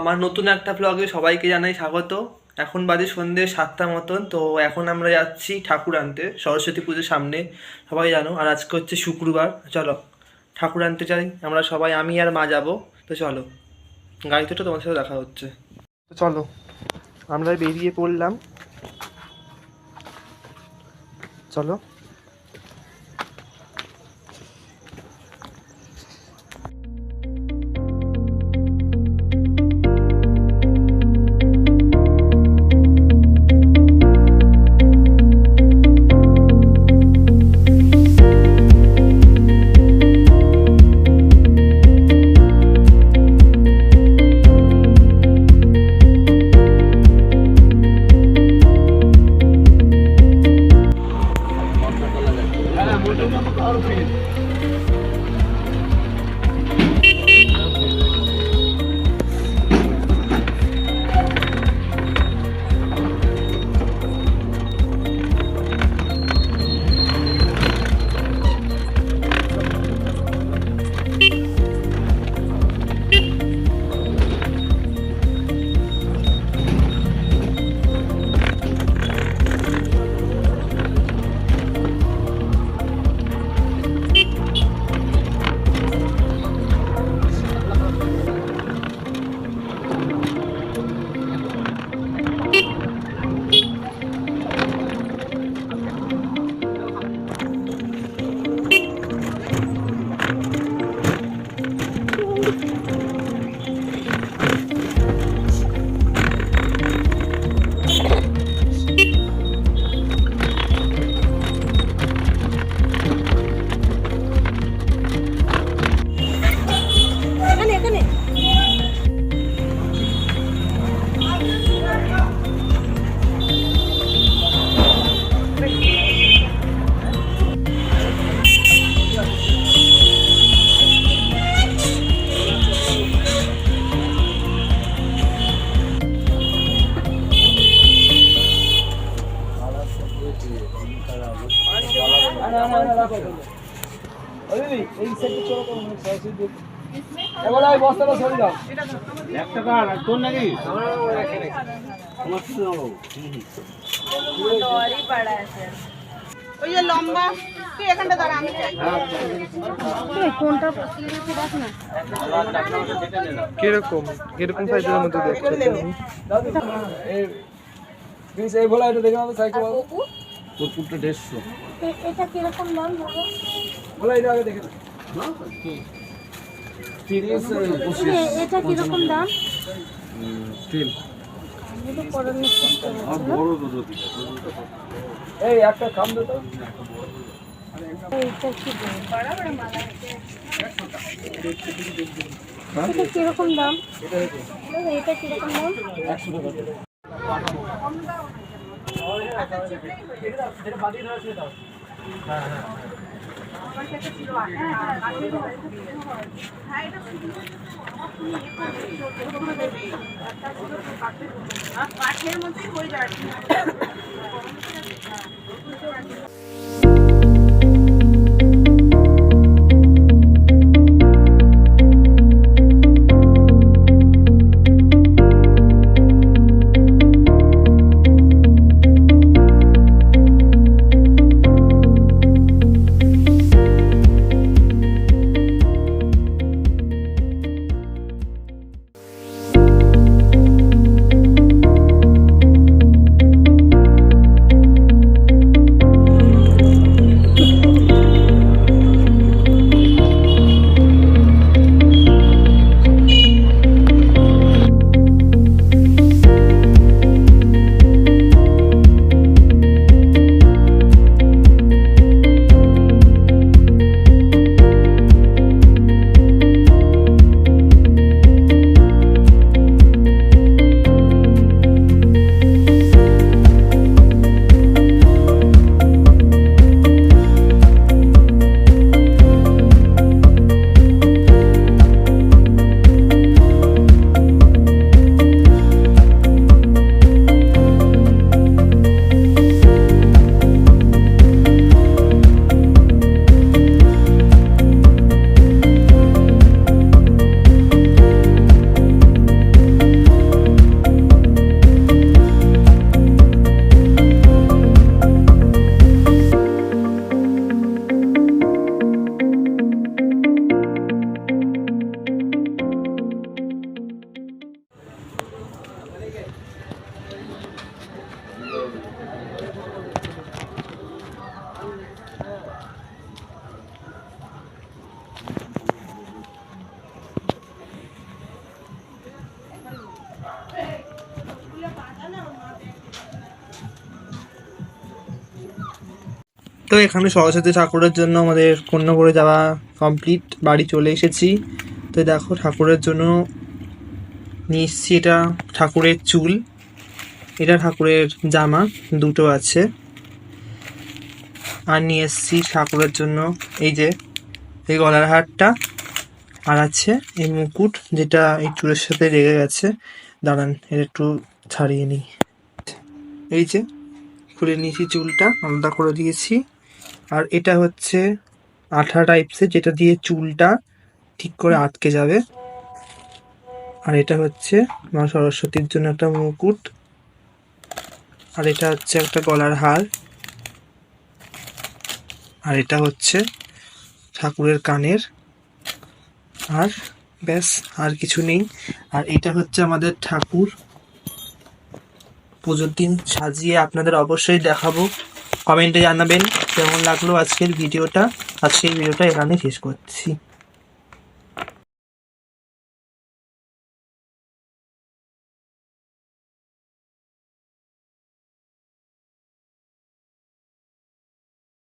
আমার নতুন একটা ব্লগে সবাইকে জানাই স্বাগত। এখন বাজে সন্ধ্যে সাতটা মতন, তো এখন আমরা যাচ্ছি ঠাকুর আনতে, সরস্বতী পুজোর সামনে। সবাই জানো, আর আজকে হচ্ছে শুক্রবার, চলো ঠাকুর আনতে চাই আমরা সবাই, আমি আর মা যাব। তো চলো, গাড়িতে তো তোমার সাথে দেখা হচ্ছে। তো চলো, আমরা বেরিয়ে পড়লাম। চলো। এখানে ওই যে লম্বা তুই এখানটা দাঁড়া আমি যাই কোনটা কীরকম কীরকম সাইজের মধ্যে দেখছ তুমি এই ভোলা এটা দেখে আমাদের সাইকেল কর্পূরটা দেড়শো এটা কীরকম দাম বলো ভোলা এটা আগে দেখে এটা কীরকম দাম? এই একটা খাম দে তো এইটা কি দাম? এটা কীরকম দাম? কীরকম দাম কাঠের মধ্যেই হয়ে। যায় তো এখানে সরস্বতী ঠাকুরের জন্য আমাদের করে যাওয়া কমপ্লিট বাড়ি চলে এসেছি। তো দেখো, ঠাকুরের জন্য নিয়ে এসেছি এটা ঠাকুরের চুল। এটা ঠাকুরের জামা, দুটো আছে। আর নিয়ে এসেছি ঠাকুরের জন্য এই যে, এই গলার হারটা। আর আছে এই মুকুট, যেটা এই চুলের সাথে লেগে গেছে। দাঁড়ান, এটা একটু ছাড়িয়ে নিই। এই যে, খুলে নিয়েছি চুলটা, আলাদা করে দিয়েছি। আর এটা হচ্ছে আঠা টাইপসের যেটা দিয়ে চুলটা ঠিক করে আটকে যাবে। আর এটা হচ্ছে মা সরস্বতীর জন্য একটা মুকুট। আর এটা হচ্ছে একটা গলার হার। আর এটা হচ্ছে ঠাকুরের কানের আর ব্যাস, আর কিছু নেই। আর এটা হচ্ছে আমাদের ঠাকুর। পুজোর দিন সাজিয়ে আপনাদের অবশ্যই দেখাবো। কমেন্টে জানাবেন কেমন লাগল আজকের ভিডিওটা। আজকের ভিডিওটা এখানে শেষ করছি।